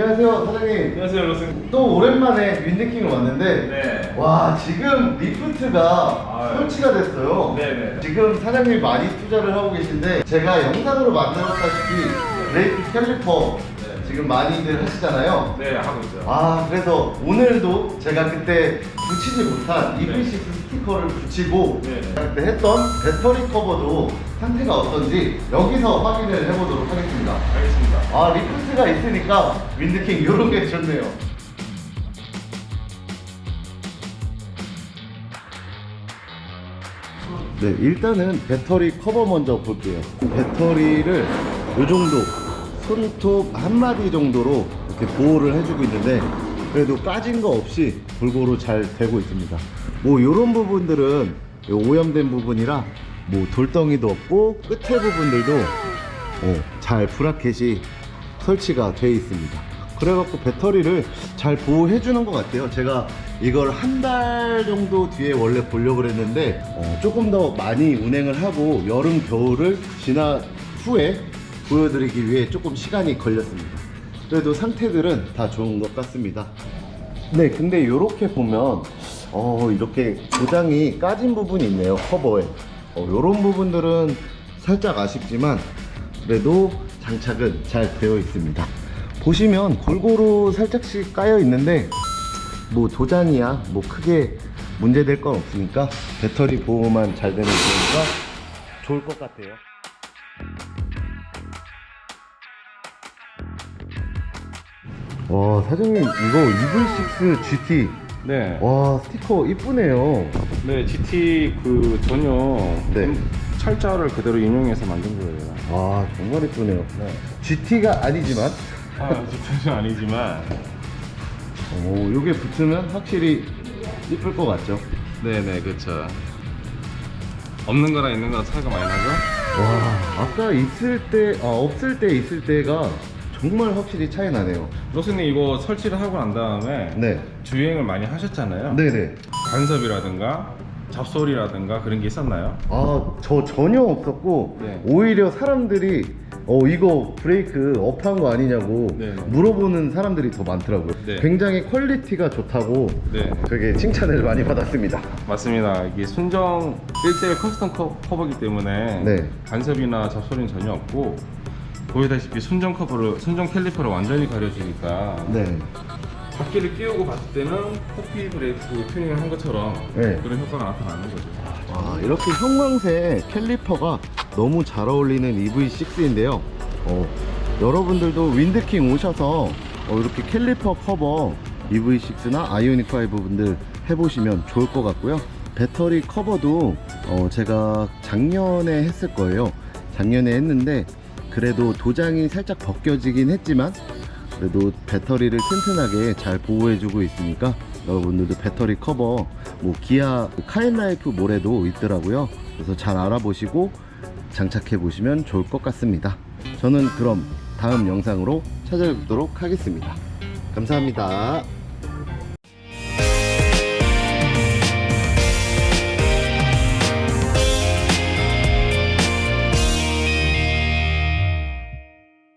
안녕하세요 사장님 안녕하세요, 로슨. 또 오랜만에 윈드킹을 왔는데 네. 와 지금 리프트가 아유. 설치가 됐어요 네네. 지금 사장님이 많이 투자를 하고 계신데 제가 영상으로 만들었다시피 브레이크 캘리퍼 네. 지금 많이들 하시잖아요 네, 하고 있어요. 아 그래서 오늘도 제가 그때 붙이지 못한 네. EV6 스티커를 붙이고 네네. 그때 했던 배터리 커버도 상태가 어떤지 여기서 확인을 해보도록 하겠습니다 알겠습니다. 아 리프트가 있으니까 윈드킹 이런 게 좋네요. 네 일단은 배터리 커버 먼저 볼게요. 배터리를 이 정도 손톱 한 마디 정도로 이렇게 보호를 해주고 있는데 그래도 까진 거 없이 골고루 잘 되고 있습니다. 뭐 이런 부분들은 요 오염된 부분이라 뭐 돌덩이도 없고 끝에 부분들도 어, 잘 브라켓이 설치가 되어 있습니다. 그래갖고 배터리를 잘 보호해 주는 것 같아요. 제가 이걸 한 달 정도 뒤에 원래 보려고 했는데 어, 조금 더 많이 운행을 하고 여름 겨울을 지난 후에 보여드리기 위해 조금 시간이 걸렸습니다. 그래도 상태들은 다 좋은 것 같습니다. 네, 근데 이렇게 보면 어, 이렇게 고장이 까진 부분이 있네요 커버에. 어, 이런 부분들은 살짝 아쉽지만 그래도 장착은 잘 되어 있습니다. 보시면 골고루 살짝씩 까여 있는데 뭐 도장이야 뭐 크게 문제될 건 없으니까 배터리 보호만 잘 되면 좋으니까 좋을 것 같아요. 와 사장님 이거 EV6 GT 네. 와 스티커 이쁘네요. 네, GT 그 전용 네. 철자를 그대로 인용해서 만든 거예요. 아 정말 이쁘네요. 네. GT가 아니지만 아, GT는 아니지만. 오 요게 붙으면 확실히 이쁠 것 같죠. 네네, 그렇죠. 없는 거랑 있는 거랑 차이가 많이 나죠? 와 아까 있을 때, 아 없을 때 있을 때가 정말 확실히 차이 나네요. 로스님 이거 설치를 하고 난 다음에 네, 주행을 많이 하셨잖아요. 네네. 간섭이라든가 잡소리라든가 그런 게 있었나요? 아 저 전혀 없었고 네. 오히려 사람들이 어 이거 브레이크 업한 거 아니냐고 네, 네. 물어보는 사람들이 더 많더라고요. 네. 굉장히 퀄리티가 좋다고 네. 되게 칭찬을 많이 받았습니다. 맞습니다. 이게 순정 1대1 커스텀 커- 커버기 때문에 네. 간섭이나 잡소리는 전혀 없고 보이다시피 순정 커버를 순정 캘리퍼를 완전히 가려주니까 네. 바퀴를 끼우고 봤을 때는 코피 브레이크 튜닝을 한 것처럼 네. 그런 효과가 나타나는 거죠. 아, 이렇게 형광색 캘리퍼가 너무 잘 어울리는 EV6인데요. 어, 여러분들도 윈드킹 오셔서 어, 이렇게 캘리퍼 커버 EV6나 아이오닉5 분들 해보시면 좋을 것 같고요. 배터리 커버도 어, 제가 작년에 했을 거예요. 작년에 했는데 그래도 도장이 살짝 벗겨지긴 했지만 그래도 배터리를 튼튼하게 잘 보호해주고 있으니까 여러분들도 배터리 커버 뭐 기아 카엔라이프 모래도 있더라고요. 그래서 잘 알아보시고 장착해 보시면 좋을 것 같습니다. 저는 그럼 다음 영상으로 찾아뵙도록 하겠습니다. 감사합니다